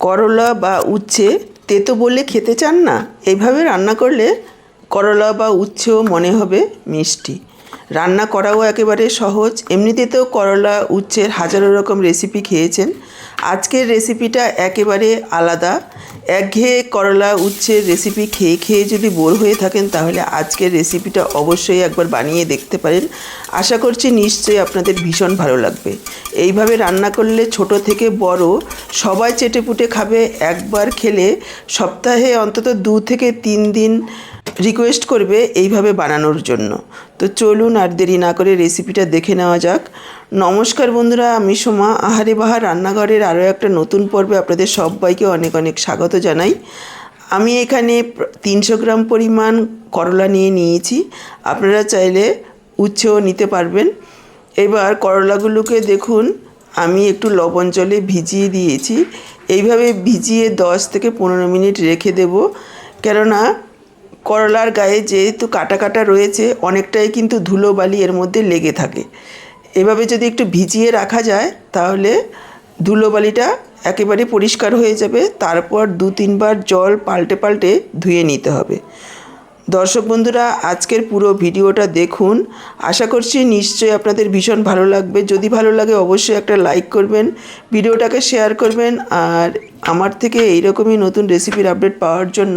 করলা বা উচ্ছে তেতো বলে খেতে চান না? এইভাবে রান্না করলে করলা বা উচ্ছেও মনে হবে মিষ্টি। রান্না করাও একেবারে সহজ। এমনিতে তো করলা, উচ্ছের হাজারো রকম রেসিপি খেয়েছেন। আজকের রেসিপিটা একেবারে আলাদা। একঘেয়ে করলা উচ্ছের রেসিপি খেয়ে খেয়ে যদি বোর হয়ে থাকেন, তাহলে আজকের রেসিপিটা অবশ্যই একবার বানিয়ে দেখতে পারেন। আশা করছি নিশ্চয়ই আপনাদের ভীষণ ভালো লাগবে। এইভাবে রান্না করলে ছোট থেকে বড় সবাই চেটেপুটে খাবে। একবার খেলে সপ্তাহে অন্তত দু থেকে তিন দিন রিকোয়েস্ট করবে এইভাবে বানানোর জন্য। তো চলুন আর দেরি না করে রেসিপিটা দেখে নেওয়া যাক। নমস্কার বন্ধুরা, আমি সোমা। আহারে বাহার রান্নাঘরের আরও একটা নতুন পর্বে আপনাদের সবাইকে অনেক অনেক স্বাগত জানাই। আমি এখানে তিনশো গ্রাম পরিমাণ করলা নিয়ে নিয়েছি। আপনারা চাইলে উচ্ছেও নিতে পারবেন। এবার করলাগুলোকে দেখুন, আমি একটু লবণ জলে ভিজিয়ে দিয়েছি। এইভাবে ভিজিয়ে দশ থেকে পনেরো মিনিট রেখে দেব। কেননা করলার গায়ে যেহেতু কাটা কাটা রয়েছে, অনেকটাই কিন্তু ধুলো বালি এর মধ্যে লেগে থাকে। এভাবে যদি একটু ভিজিয়ে রাখা যায়, তাহলে ধুলোবালিটা একেবারে পরিষ্কার হয়ে যাবে। তারপর দু তিনবার জল পাল্টে পাল্টে ধুয়ে নিতে হবে। দর্শক বন্ধুরা, আজকের পুরো ভিডিওটা দেখুন। আশা করছি নিশ্চয়ই আপনাদের ভীষণ ভালো লাগবে। যদি ভালো লাগে অবশ্যই একটা লাইক করবেন, ভিডিওটাকে শেয়ার করবেন, আর আমার থেকে এইরকমই নতুন রেসিপির আপডেট পাওয়ার জন্য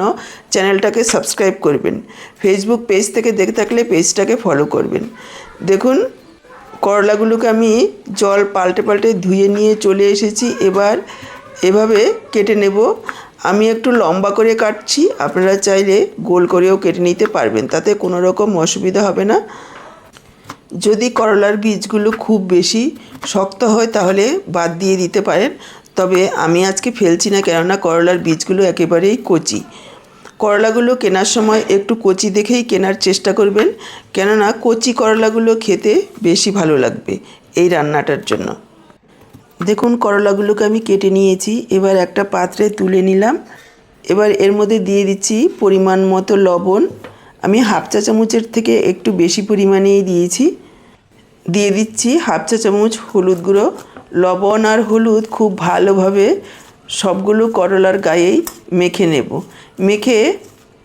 চ্যানেলটাকে সাবস্ক্রাইব করবেন। ফেসবুক পেজ থেকে দেখে থাকলে পেজটাকে ফলো করবেন। দেখুন, করলাগুলোকে আমি জল পাল্টে পাল্টে ধুয়ে নিয়ে চলে এসেছি। এবার এভাবে কেটে নেব। আমি একটু লম্বা করে কাটছি, আপনারা চাইলে গোল করেও কেটে নিতে পারবেন, তাতে কোনো রকম অসুবিধা হবে না। যদি করলার বীজগুলো খুব বেশি শক্ত হয় তাহলে বাদ দিয়ে দিতে পারেন, তবে আমি আজকে ফেলছি না, কেননা করলার বীজগুলো একেবারেই কচি। করলাগুলো কেনার সময় একটু কচি দেখেই কেনার চেষ্টা করবেন, কেননা কচি করলাগুলো খেতে বেশি ভালো লাগবে এই রান্নাটার জন্য। দেখুন, করলাগুলোকে আমি কেটে নিয়েছি। এবার একটা পাত্রে তুলে নিলাম। এবার এর মধ্যে দিয়ে দিচ্ছি পরিমাণ মতো লবণ। আমি হাফ চা চামচের থেকে একটু বেশি পরিমাণেই দিয়েছি। দিয়ে দিচ্ছি হাফ চা চামচ হলুদ গুঁড়ো। লবণ আর হলুদ খুব ভালোভাবে সবগুলো করলার গায়েই মেখে নেব। মেখে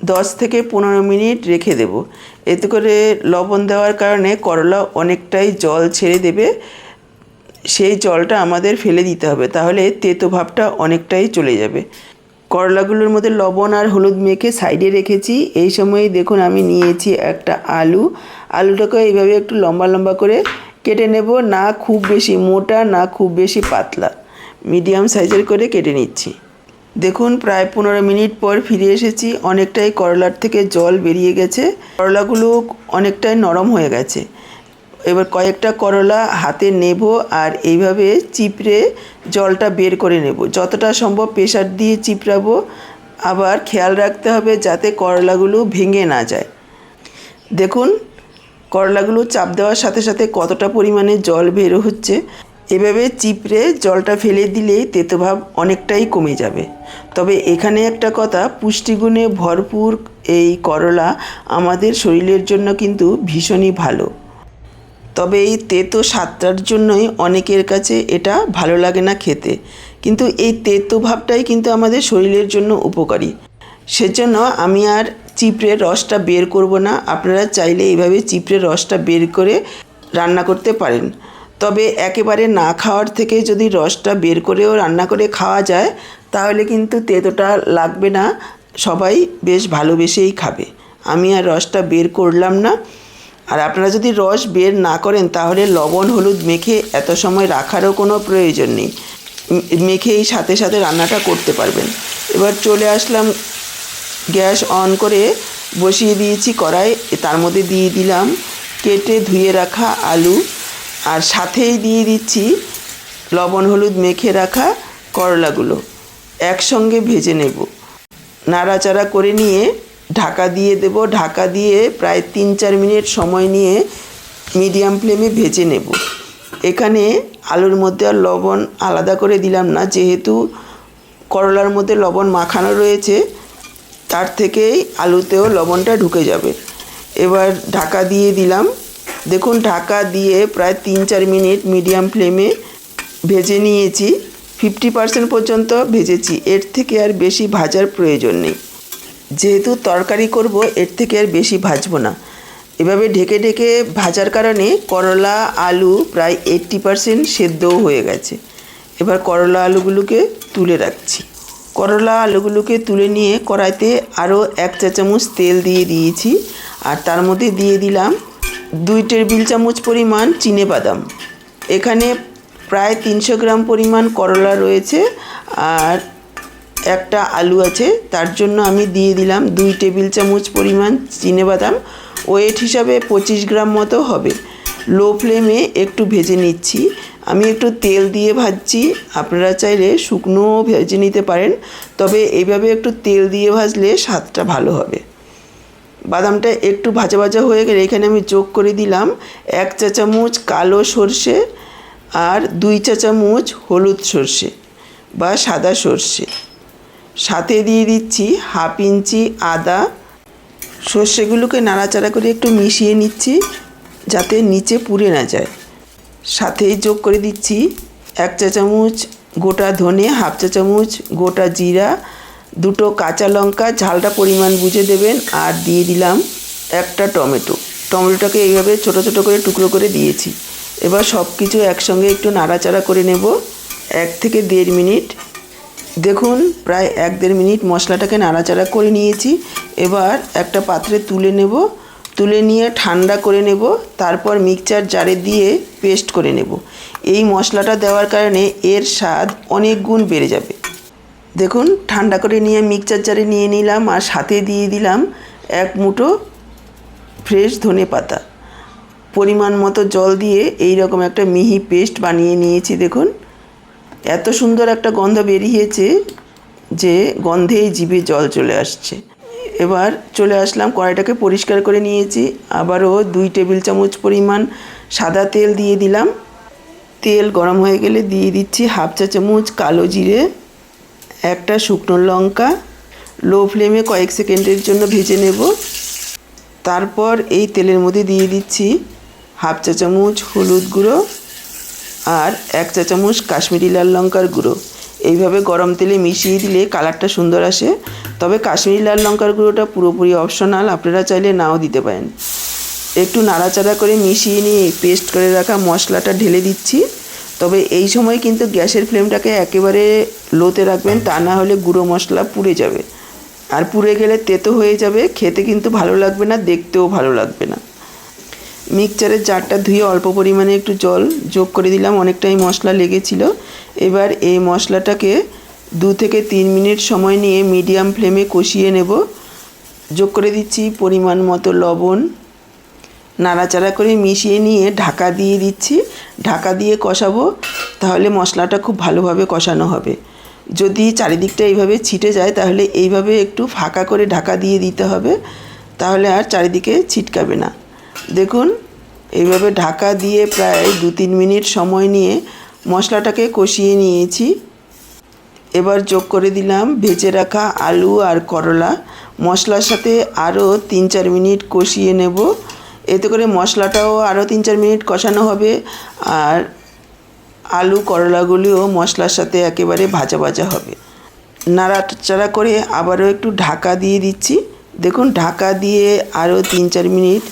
দশ থেকে পনেরো মিনিট রেখে দেব। এতে করে লবণ দেওয়ার কারণে করলা অনেকটাই জল ছেড়ে দেবে। সেই জলটা আমাদের ফেলে দিতে হবে, তাহলে তেতো ভাবটা অনেকটাই চলে যাবে। করলাগুলোর মধ্যে লবণ আর হলুদ মেখে সাইডে রেখেছি। এই সময় দেখুন আমি নিয়েছি একটা আলু। আলুটাকে এইভাবে একটু লম্বা লম্বা করে কেটে নেব, না খুব বেশি মোটা, না খুব বেশি পাতলা। মিডিয়াম সাইজের করে কেটে নিচ্ছি। দেখুন প্রায় পনেরো মিনিট পর ফিরে এসেছি। অনেকটাই করলার থেকে জল বেরিয়ে গেছে। করলাগুলো অনেকটাই নরম হয়ে গেছে। এবার কয়েকটা করলা হাতে নেব আর এইভাবে চিপড়ে জলটা বের করে নেব। যতটা সম্ভব প্রেশার দিয়ে চিপড়াবো। আবার খেয়াল রাখতে হবে যাতে করলাগুলো ভেঙে না যায়। দেখুন, করলাগুলো চাপ দেওয়ার সাথে সাথে কতটা পরিমাণে জল বের হচ্ছে। এভাবে চিপড়ে জলটা ফেলে দিলেই তেতোভাব অনেকটাই কমে যাবে। তবে এখানে একটা কথা, পুষ্টিগুণে ভরপুর এই করলা আমাদের শরীরের জন্য কিন্তু ভীষণই ভালো। তবে এই তেতো স্বাদটার জন্যই অনেকের কাছে এটা ভালো লাগে না খেতে। কিন্তু এই তেতো ভাবটাই কিন্তু আমাদের শরীরের জন্য উপকারী। সেজন্য আমি আর চিপড়ের রসটা বের করব না। আপনারা চাইলে এইভাবে চিপড়ের রসটা বের করে রান্না করতে পারেন। তবে একেবারে না খাওয়ার থেকে যদি রসটা বের করেও রান্না করে খাওয়া যায়, তাহলে কিন্তু তেতোটা লাগবে না। সবাই বেশ ভালোবেসেই খাবে। আমি আর রসটা বের করলাম না। আর আপনারা যদি রস বের না করেন, তাহলে লবণ, হলুদ মেখে এত সময় রাখারও কোনো প্রয়োজন নেই। মেখেই সাথে সাথে রান্নাটা করতে পারবেন। এবার চলে আসলাম, গ্যাস অন করে বসিয়ে দিয়েছি কড়াই। তার মধ্যে দিয়ে দিলাম কেটে ধুয়ে রাখা আলু। আর সাথেই দিয়ে দিচ্ছি লবণ, হলুদ মেখে রাখা করলাগুলো। একসঙ্গে ভেজে নেব। নাড়াচাড়া করে নিয়ে ঢাকা দিয়ে দেব, ঢাকা দিয়ে প্রায় তিন চার মিনিট সময় নিয়ে মিডিয়াম ফ্লেমে ভেজে নেব। এখানে আলুর মধ্যে আর লবণ আলাদা করে দিলাম না, যেহেতু করলার মধ্যে লবণ মাখানো রয়েছে, তার থেকেই আলুতেও লবণটা ঢুকে যাবে। এবার ঢাকা দিয়ে দিলাম। দেখুন, ঢাকা দিয়ে প্রায় তিন চার মিনিট মিডিয়াম ফ্লেমে ভেজে নিয়েছি। ফিফটি পার্সেন্ট পর্যন্ত ভেজেছি। এর থেকে আর বেশি ভাজার প্রয়োজন নেই। যেহেতু তরকারি করব, এর থেকে আর বেশি ভাজবো না। এভাবে ঢেকে ঢেকে ভাজার কারণে করলা, আলু প্রায় এইট্টি পারসেন্ট সেদ্ধও হয়ে গেছে। এবার করলা আলুগুলোকে তুলে রাখছি। করলা আলুগুলোকে তুলে নিয়ে কড়াইতে আরও এক চা চামচ তেল দিয়ে দিয়েছি আর তার মধ্যে দিয়ে দিলাম দুই টেবিল চামচ পরিমাণ চিনে বাদাম। এখানে প্রায় তিনশো গ্রাম পরিমাণ করলা রয়েছে আর একটা আলু আছে, তার জন্য আমি দিয়ে দিলাম দুই টেবিল চামচ পরিমাণ চিনেবাদাম ওয়েট হিসাবে পঁচিশ গ্রাম মতো হবে। লো ফ্লেমে একটু ভেজে নিচ্ছি। আমি একটু তেল দিয়ে ভাজছি। আপনারা চাইলে শুকনোও ভেজে নিতে পারেন, তবে এইভাবে একটু তেল দিয়ে ভাজলে স্বাদটা ভালো হবে। বাদামটা একটু ভাজা ভাজা হয়ে গেলে এখানে আমি যোগ করে দিলাম এক চা চামচ কালো সর্ষে আর দুই চা চামচ হলুদ সর্ষে বা সাদা সর্ষে। সাথে দিয়ে দিচ্ছি হাফ ইঞ্চি আদা। সর্ষেগুলোকে নাড়াচাড়া করে একটু মিশিয়ে নিচ্ছি যাতে নিচে পুড়ে না যায়। সাথেই যোগ করে দিচ্ছি এক চা চামচ গোটা ধনে, হাফ চা চামচ গোটা জিরা, দুটো কাঁচা লঙ্কা, ঝালটা পরিমাণ বুঝে দেবেন আর দিয়ে দিলাম একটা টমেটো। টমেটোটাকে এইভাবে ছোট ছোট করে টুকরো করে দিয়েছি। এবার সব কিছু একসঙ্গে একটু নাড়াচাড়া করে নেব। এক থেকে দেড় মিনিট দেখুন, প্রায় এক দেড় মিনিট মশলাটাকে নাড়াচাড়া করে নিয়েছি। এবার একটা পাত্রে তুলে নেব। তুলে নিয়ে ঠান্ডা করে নেব। তারপর মিক্সচার জারে দিয়ে পেস্ট করে নেব। এই মশলাটা দেওয়ার কারণে এর স্বাদ অনেক গুণ বেড়ে যাবে। দেখুন, ঠান্ডা করে নিয়ে মিক্সচার জারে নিয়ে নিলাম আর সাথে দিয়ে দিলাম এক মুঠো ফ্রেশ ধনে পাতা। পরিমাণ মতো জল দিয়ে এই রকম একটা মিহি পেস্ট বানিয়ে নিয়েছি, দেখুন। এত সুন্দর একটা গন্ধ বেরিয়েছে যে গন্ধেই জিভে জল চলে আসছে। এবার চলে আসলাম, কড়াইটাকে পরিষ্কার করে নিয়েছি। আবারও দুই টেবিল চামচ পরিমাণ সাদা তেল দিয়ে দিলাম। তেল গরম হয়ে গেলে দিয়ে দিচ্ছি হাফ চা চামচ কালো জিরে, একটা শুকনো লঙ্কা। লো ফ্লেমে কয়েক সেকেন্ডের জন্য ভেজে নেব। তারপর এই তেলের মধ্যে দিয়ে দিচ্ছি হাফ চা চামচ হলুদ গুঁড়ো আর এক চা চামচ কাশ্মীরি লাল লঙ্কার গুঁড়ো। এইভাবে গরম তেলে মিশিয়ে দিলে কালারটা সুন্দর আসে। তবে কাশ্মীরি লাল লঙ্কার গুঁড়োটা পুরোপুরি অপশনাল, আপনারা চাইলে নাও দিতে পারেন। একটু নাড়াচাড়া করে মিশিয়ে নিয়ে পেস্ট করে রাখা মশলাটা ঢেলে দিচ্ছি। তবে এই সময় কিন্তু গ্যাসের ফ্লেমটাকে একেবারে লোতে রাখবেন, তা না হলে গুঁড়ো মশলা পুড়ে যাবে। আর পুড়ে গেলে তেতো হয়ে যাবে, খেতে কিন্তু ভালো লাগবে না, দেখতেও ভালো লাগবে না। মিক্সচারের জারটা ধুয়ে অল্প পরিমাণে একটু জল যোগ করে দিলাম, অনেকটাই মশলা লেগেছিল। এবার এই মশলাটাকে দু থেকে তিন মিনিট সময় নিয়ে মিডিয়াম ফ্লেমে কষিয়ে নেব। যোগ করে দিচ্ছি পরিমাণ মতো লবণ। নাড়াচাড়া করে মিশিয়ে নিয়ে ঢাকা দিয়ে দিচ্ছি। ঢাকা দিয়ে কষাবো, তাহলে মশলাটা খুব ভালোভাবে কষানো হবে। যদি চারিদিকটা এইভাবে ছিটে যায়, তাহলে এইভাবে একটু ফাঁকা করে ঢাকা দিয়ে দিতে হবে, তাহলে আর চারিদিকে ছিটকাবে না। দেখুন, এইভাবে ঢাকা দিয়ে প্রায় দু তিন মিনিট সময় নিয়ে মশলাটাকে কষিয়ে নিয়েছি। এবার যোগ করে দিলাম ভেজে রাখা আলু আর করলা। মশলার সাথে আরও তিন চার মিনিট কষিয়ে নেব। এতে করে মশলাটাও আরও তিন চার মিনিট কষানো হবে। আর আলু, করলাগুলিও মশলার সাথে একেবারে ভাজা ভাজা হবে। নাড়াচাড়া করে আবারও একটু ঢাকা দিয়ে দিচ্ছি। দেখুন, ঢাকা দিয়ে আরও তিন চার মিনিট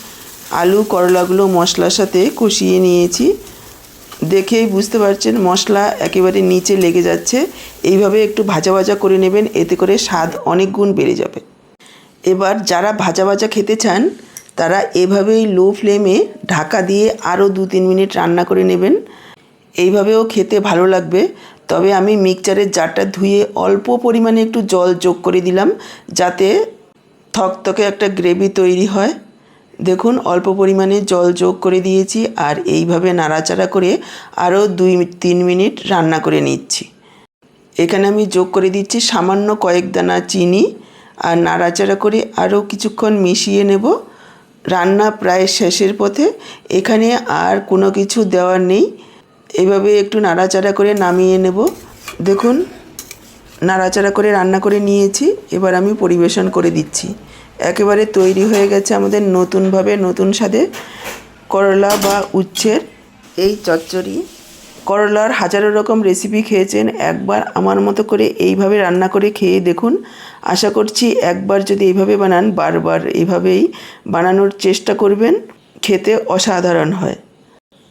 আলু, করলাগুলো মশলার সাথে কষিয়ে নিয়েছি। দেখেই বুঝতে পারছেন, মশলা একেবারে নিচে লেগে যাচ্ছে। এইভাবে একটু ভাজা ভাজা করে নেবেন, এতে করে স্বাদ অনেক গুণ বেড়ে যাবে। এবার যারা ভাজা ভাজা খেতে চান, তারা এভাবেই লো ফ্লেমে ঢাকা দিয়ে আরও দু তিন মিনিট রান্না করে নেবেন। এইভাবেও খেতে ভালো লাগবে। তবে আমি মিক্সচারের জারটা ধুয়ে অল্প পরিমাণে একটু জল যোগ করে দিলাম, যাতে থকথকে একটা গ্রেভি তৈরি হয়। দেখুন, অল্প পরিমাণে জল যোগ করে দিয়েছি আর এইভাবে নাড়াচাড়া করে আরও দুই, তিন মিনিট রান্না করে নিচ্ছি। এখানে আমি যোগ করে দিচ্ছি সামান্য কয়েক দানা চিনি আর নাড়াচাড়া করে আরও কিছুক্ষণ মিশিয়ে নেব। রান্না প্রায় শেষের পথে, এখানে আর কোনো কিছু দেওয়ার নেই। এভাবে একটু নাড়াচাড়া করে নামিয়ে নেব। দেখুন, নাড়াচাড়া করে রান্না করে নিয়েছি। এবার আমি পরিবেশন করে দিচ্ছি। একেবারে তৈরি হয়ে গেছে আমাদের নতুনভাবে নতুন স্বাদে করলা বা উচ্ছের এই চচ্চড়ি। করলার হাজারো রকম রেসিপি খেয়েছেন। একবার আমার মতো করে এইভাবে রান্না করে খেয়ে দেখুন। আশা করছি একবার যদি এইভাবে বানান, বারবার এইভাবেই বানানোর চেষ্টা করবেন। খেতে অসাধারণ হয়।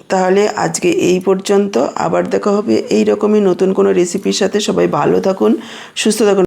তাহলে আজকে এই পর্যন্ত। আবার দেখা হবে এই রকমই নতুন কোনো রেসিপির সাথে। সবাই ভালো থাকুন, সুস্থ থাকুন।